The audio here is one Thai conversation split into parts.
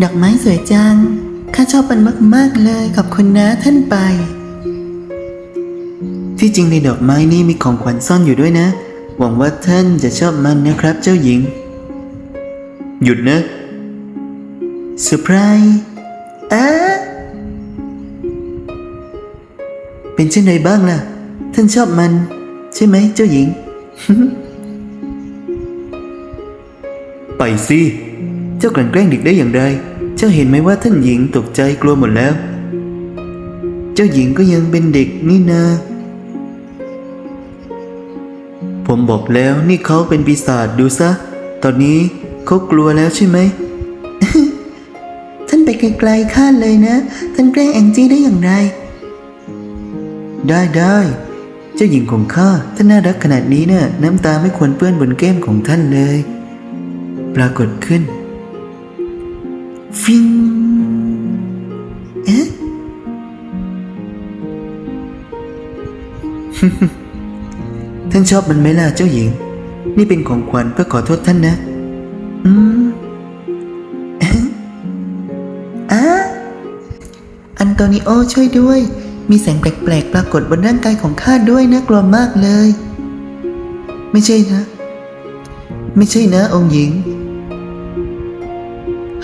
ดอกไม้สวยจัง ข้าชอบมันมาก ๆ เลย ขอบคุณนะท่านไป ที่จริงในดอกไม้นี่มีของขวัญซ่อนอยู่ด้วยนะ หวังว่าท่านจะชอบมันนะครับเจ้าหญิง หยุดนะเซอร์ไพรส์อะเป็นเช่นไรบ้างล่ะ ท่านชอบมัน ใช่ไหมเจ้าหญิง ไปสิ เจ้ากลั่นแกล้งเด็กได้อย่างไร เจ้าเห็นไหมว่าท่านหญิงตกใจกลัวหมดแล้ว เจ้าหญิงก็ยังเป็นเด็กนี่นา ผมบอกแล้วนี่เขาเป็นปีศาจดูซะ ตอนนี้เขากลัวแล้วใช่ไหม ท่านไปไกลๆข้าเลยนะ ท่านแกล้งแองจี้ได้อย่างไร ได้ได้เจ้าหญิงของข้าท่านน่ารักขนาดนี้เนะ่ะน้ำตาไม่ควรเปื้อนบนแก้มของท่านเลย ปรากฏขึ้น ฟิงเอ๊ะท่านชอบมันไหมล่ะเจ้าหญิง นี่เป็นของขวัญเพื่อขอโทษท่านนะ อืมเอ๊ะอะอันโตนิโอช่วยด้วย มีแสงแปลกๆ ปรากฏบนร่างกายของข้าด้วยน่ากลัวมากเลย ไม่ใช่นะ ไม่ใช่นะองค์หญิง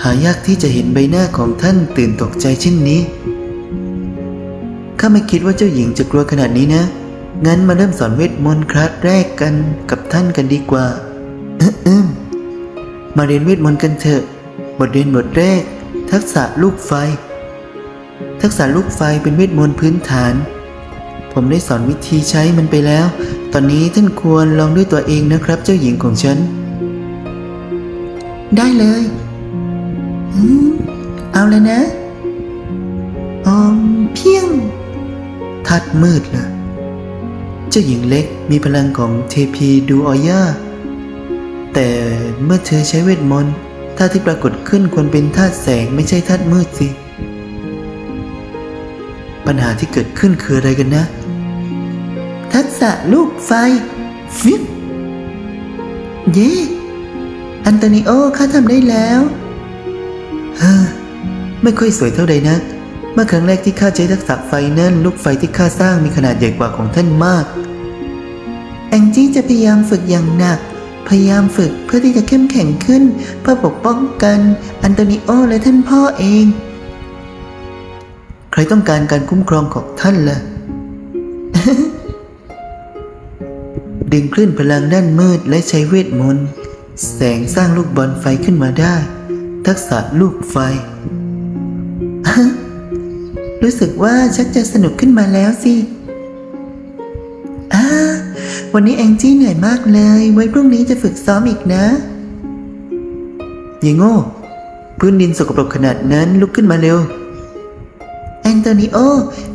หายากที่จะเห็นใบหน้าของท่านตื่นตกใจเช่นนี้ ข้าไม่คิดว่าเจ้าหญิงจะกลัวขนาดนี้นะ งั้นมาเริ่มสอนเวทมนต์คลาสแรกกันกับท่านกันดีกว่าอิ่มมาเรียนเวทมนต์กันเถอะ บทเรียนบทแรก ทักษะลูกไฟ ทักษะลูกไฟเป็นเวทมนต์พื้นฐาน ผมได้สอนวิธีใช้มันไปแล้ว ตอนนี้ท่านควรลองด้วยตัวเองนะครับ เจ้าหญิงของฉัน ได้เลย เอาเลยนะออมเพียง ทัดมืดเลยเจ้าหญิงเล็กมีพลังของเทพีดูออย่า แต่เมื่อเธอใช้เวทมนต์ท่าที่ปรากฏขึ้นควรเป็นธาตุแสงไม่ใช่ธาตุมืดสิ ปัญหาที่เกิดขึ้นคืออะไรกันนะ ทักษะลูกไฟฟิบเย่อันโตนิโอข้าทำได้แล้ว ฮ้อไม่ค่อยสวยเท่าใดนะเมื่อครั้งแรกที่ข้าใช้ทักษะไฟนั้นลูกไฟที่ข้าสร้างมีขนาดใหญ่กว่าของท่านมาก แองจี้จะพยายามฝึกอย่างหนัก พยายามฝึกเพื่อที่จะเข้มแข็งขึ้น เพื่อปกป้องกันอันโตนิโอและท่านพ่อเอง ใครต้องการการคุ้มครองของท่านล่ะดึงคลื่นพลังด้านมืดและใช้เวทมนต์ แสงสร้างลูกบอลไฟขึ้นมาได้ ทักษะลูกไฟ รู้สึกว่าชักจะสนุกขึ้นมาแล้วสิวันนี้แองจี้เหนื่อยมากเลย ไว้พรุ่งนี้จะฝึกซ้อมอีกนะยิงโง่ พื้นดินสกปรกขนาดนั้นลุกขึ้นมาเร็ว แอนโตนิโอ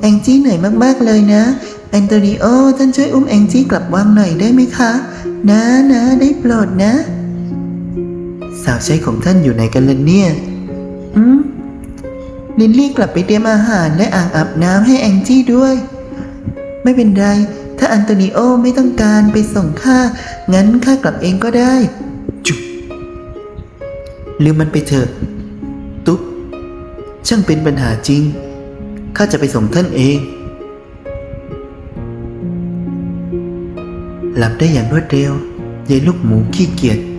แองจี้เหนื่อยมากๆเลยนะ แอนโตนิโอ ท่านช่วยอุ้มแองจี้กลับวังหน่อยได้ไหมคะ นะนะได้โปรดนะ สาวใช้ของท่านอยู่ไหนกันล่ะเนี่ย อืม ลินลี่กลับไปเตรียมอาหารและอ่างอาบน้ำให้แองจี้ด้วย ไม่เป็นไร ถ้าอันโตนิโอไม่ต้องการไปส่งข้า งั้นข้ากลับเองก็ได้ จุ๊บลืมมันไปเถอะ ตุ๊บ ช่างเป็นปัญหาจริง ข้าจะไปส่งท่านเอง หลับได้อย่างรวดเร็วยายลูกหมูขี้เกียจท่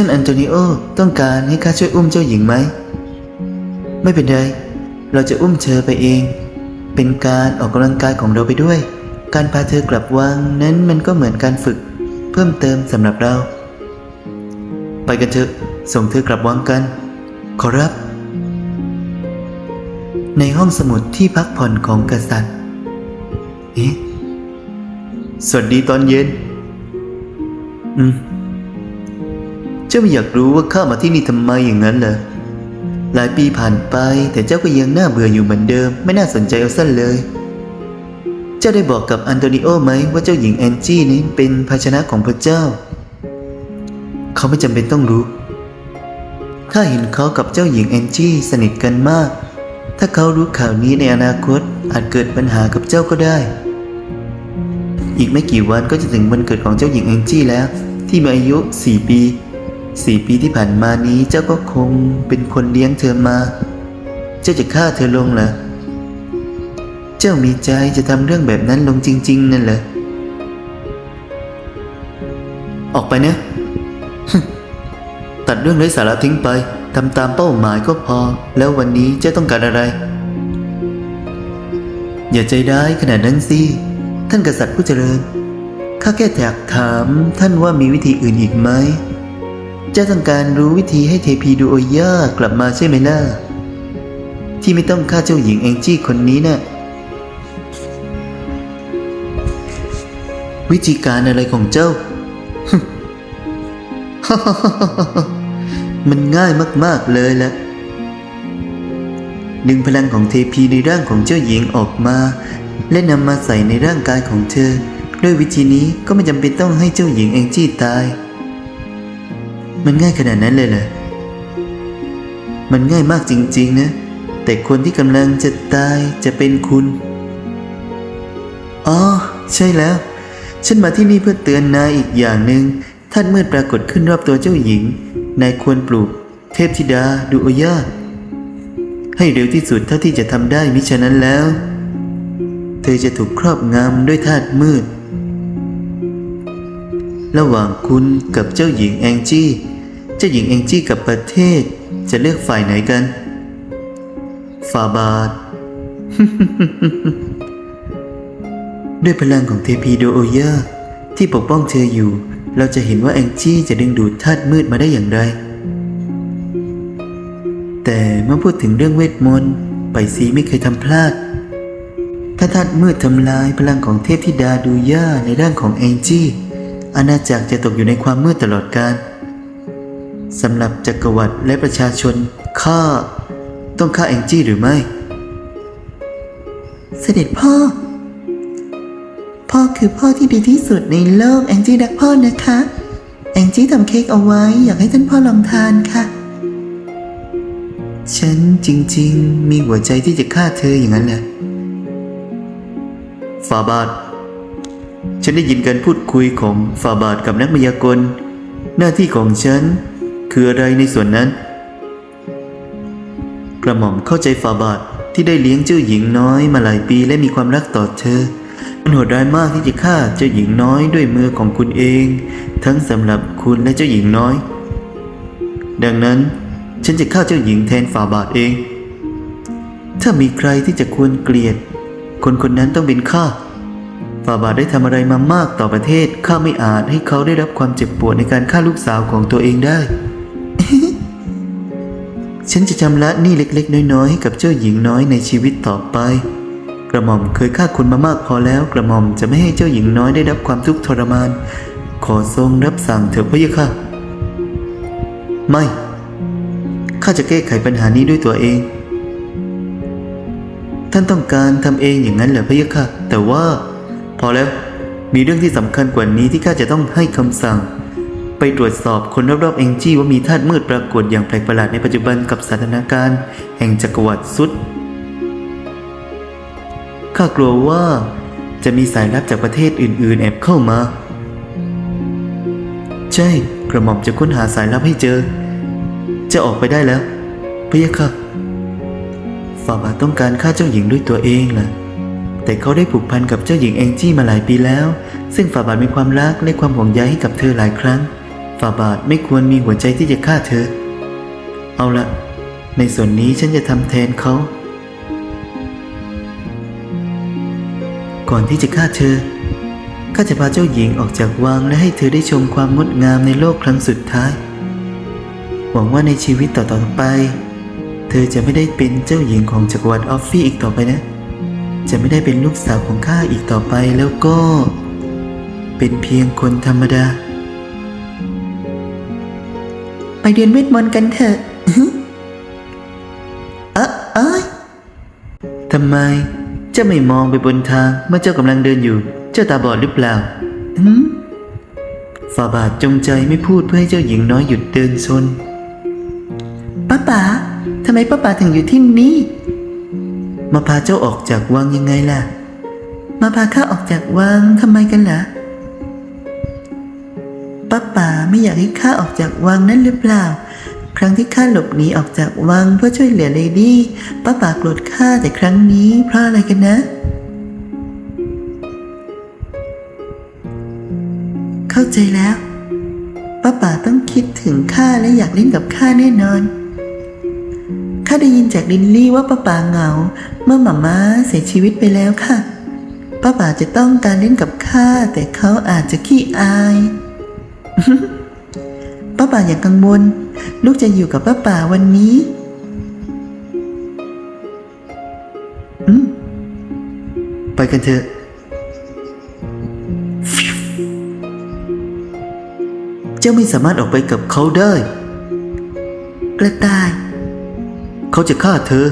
านอันโตนิโอต้องการให้ข้าช่วยอุ้มเจ้าหญิงไหม ไม่เป็นไร เราจะอุ้มเธอไปเอง เป็นการออกกำลังกายของเราไปด้วย การพาเธอกลับวังนั้นมันก็เหมือนการฝึก เพิ่มเติมสำหรับเรา ไปกันเถอะ ส่งเธอกลับวังกัน ขอรับ ในห้องสมุดที่พักผ่อนของกษัตริย์เอ๊ะสวัสดีตอนเย็น อืม เจ้าไม่อยากรู้ว่าข้ามาที่นี่ทำไมอย่างนั้นเหรอหลายปีผ่านไปแต่เจ้าก็ยังน่าเบื่ออยู่เหมือนเดิม ไม่น่าสนใจเอาสั้นเลย เจ้าได้บอกกับอันโตนิโอไหมว่าเจ้าหญิงแอนจี้นี้เป็นภาชนะของพระเจ้า เขาไม่จำเป็นต้องรู้ข้าเห็นเขากับเจ้าหญิงแอนจี้สนิทกันมาก ถ้าเขารู้ข่าวนี้ในอนาคตอาจเกิดปัญหากับเจ้าก็ได้ อีกไม่กี่วันก็จะถึงวันเกิดของเจ้าหญิงแองจี้แล้ว ที่มีอายุ 4 ปี สี่ปีที่ผ่านมานี้เจ้าก็คงเป็นคนเลี้ยงเธอมา เจ้าจะฆ่าเธอลงเหรอ เจ้ามีใจจะทำเรื่องแบบนั้นลงจริง ๆ นั่นเหรอ ออกไปนะ ตัดเรื่องไร้สาระทิ้งไปทำตามเป้าหมายก็พอ แล้ววันนี้เจ้าต้องการอะไร อย่าใจร้ายขนาดนั้นสิ ท่านกษัตริย์ผู้เจริญข้าแค่อยากถามท่านว่ามีวิธีอื่นอีกไหม เจ้าต้องการรู้วิธีให้เทพีดูโอย่ากลับมาใช่ไหมล่ะ ที่ไม่ต้องฆ่าเจ้าหญิงแองจี้คนนี้น่ะวิธีการอะไรของเจ้า มันง่ายมาก ๆ เลยแหละดึงพลังของเทพีในร่างของเจ้าหญิงออกมา และนำมาใส่ในร่างกายของเธอ ด้วยวิธีนี้ก็ไม่จำเป็นต้องให้เจ้าหญิงแองจี้ตาย มันง่ายขนาดนั้นเลยเหรอ มันง่ายมากจริง ๆ นะ แต่คนที่กำลังจะตายจะเป็นคุณ อ๋อ ใช่แล้ว ฉันมาที่นี่เพื่อเตือนนายอีกอย่างหนึ่งท่านมืดปรากฏขึ้นรอบตัวเจ้าหญิง นายควรปลูก เทพธิดาดูโอยาให้เร็วที่สุดเท่าที่จะทำได้มิฉะนั้นแล้ว เธอจะถูกครอบงำด้วยธาตุมืด ระหว่างคุณกับเจ้าหญิงแองจี้ เจ้าหญิงแองจี้กับประเทศจะเลือกฝ่ายไหนกันฟาบาทด้วยพลังของเทพีโดโอยาที่ปกป้องเธออยู่ เราจะเห็นว่าแองจี้จะดึงดูดธาตุมืดมาได้อย่างไร แต่เมื่อพูดถึงเรื่องเวทมนต์ไปซีไม่เคยทำพลาด ถ้าธาตุมืดทำลายพลังของเทพธิดาดูย่าในร่างของแองจี้อาณาจักรจะตกอยู่ในความมืดตลอดกาล สำหรับจักรวรรดิและประชาชนข้าต้องฆ่าแองจี้หรือไม่ เสด็จพ่อ พ่อคือพ่อที่ดีที่สุดในโลกแองจี้รักพ่อนะคะ แองจี้ทำเค้กเอาไว้อยากให้ท่านพ่อลองทานค่ะ ฉันจริงๆ มีหัวใจที่จะฆ่าเธออย่างนั้นแหละฟาบาทฉันได้ยินการพูดคุยของฟาบาทกับนักมายากล หน้าที่ของฉัน คืออะไรในส่วนนั้น กระหม่อมเข้าใจฟาบาทที่ได้เลี้ยงเจ้าหญิงน้อยมาหลายปีและมีความรักต่อเธอ มันโหดร้ายมากที่จะฆ่าเจ้าหญิงน้อยด้วยมือของคุณเอง ทั้งสำหรับคุณและเจ้าหญิงน้อย ดังนั้นฉันจะฆ่าเจ้าหญิงแทนฟาบาทเอง ถ้ามีใครที่จะควรเกลียด คนคนนั้นต้องเป็นข้าฟาบาทได้ทำอะไรมามากต่อประเทศข้าไม่อาจให้เขาได้รับความเจ็บปวดในการฆ่าลูกสาวของตัวเองได้ ฉันจะชำระหนี้เล็กๆ น้อยๆให้กับเจ้าหญิงน้อยในชีวิตต่อไป กระหม่อมเคยฆ่าคนมามากพอแล้ว กระหม่อมจะไม่ให้เจ้าหญิงน้อยได้รับความทุกข์ทรมาน ขอทรงรับสั่งเถิดพระยะค่ะ ไม่ข้าจะแก้ไขปัญหานี้ด้วยตัวเอง ท่านต้องการทำเองอย่างนั้นเหรอพระยะค่ะ แต่ว่า พอแล้วมีเรื่องที่สำคัญกว่านี้ที่ข้าจะต้องให้คำสั่ง ไปตรวจสอบคนรอบๆเองจี้ว่ามีธาตุมืดปรากฏอย่างแปลกประหลาดในปัจจุบันกับสถานการณ์ แห่งจักรวรรดิสุด ข้ากลัวว่าจะมีสายลับจากประเทศอื่นๆ แอบเข้ามา ใช่ กระหม่อมจะค้นหาสายลับให้เจอ จะออกไปได้แล้วพะยะค่ะฝ่าบาทต้องการฆ่าเจ้าหญิงด้วยตัวเองล่ะแต่เขาได้ผูกพันกับเจ้าหญิงแองจี้มาหลายปีแล้ว ซึ่งฝ่าบาทมีความรักและความห่วงใยให้กับเธอหลายครั้ง ฝ่าบาทไม่ควรมีหัวใจที่จะฆ่าเธอ เอาละในส่วนนี้ฉันจะทำแทนเขา ก่อนที่จะฆ่าเธอข้าจะพาเจ้าหญิงออกจากวังและให้เธอได้ชมความงดงามในโลกครั้งสุดท้าย หวังว่าในชีวิตต่อๆไป เธอจะไม่ได้เป็นเจ้าหญิงของจักรวรรดิออฟฟี่อีกต่อไปนะ จะไม่ได้เป็นลูกสาวของข้าอีกต่อไปแล้วก็ เป็นเพียงคนธรรมดา ไปเรียนเวทมนต์กันเถอะเอะเอ้ยทำไม เจ้าไม่มองไปบนทางเมื่อเจ้ากำลังเดินอยู่ เจ้าตาบอดหรือเปล่าอืมฝ่าบาทจงใจไม่พูดเพื่อให้เจ้าหญิงน้อยหยุดเดินซนป้าป๋าทำไมป้าป๋าถึงอยู่ที่นี่ มาพาเจ้าออกจากวังยังไงล่ะ มาพาข้าออกจากวังทำไมกันล่ะ ป้าป๋าไม่อยากให้ข้าออกจากวังนั่นหรือเปล่า ครั้งที่ข้าหลบหนีออกจากวังเพื่อช่วยเหลือเลดี้ป้าป๋าโกรธข้าแต่ครั้งนี้เพราะอะไรกันนะ เข้าใจแล้วป้าป๋าต้องคิดถึงข้าและอยากเล่นกับข้าแน่นอนข้าได้ยินจากลินลี่ว่าป้าป๋าเหงา เมื่อหม่าม้าเสียชีวิตไปแล้วค่ะป้าป๋าจะต้องการเล่นกับข้าแต่เขาอาจจะขี้อาย ป้าป๋าอย่ากังวล ลูกจะอยู่กับป้าป๋าวันนี้ อืม ไปกันเถอะเจ้าไม่สามารถออกไปกับเขาได้ กระต่าย เขาจะฆ่าเธอ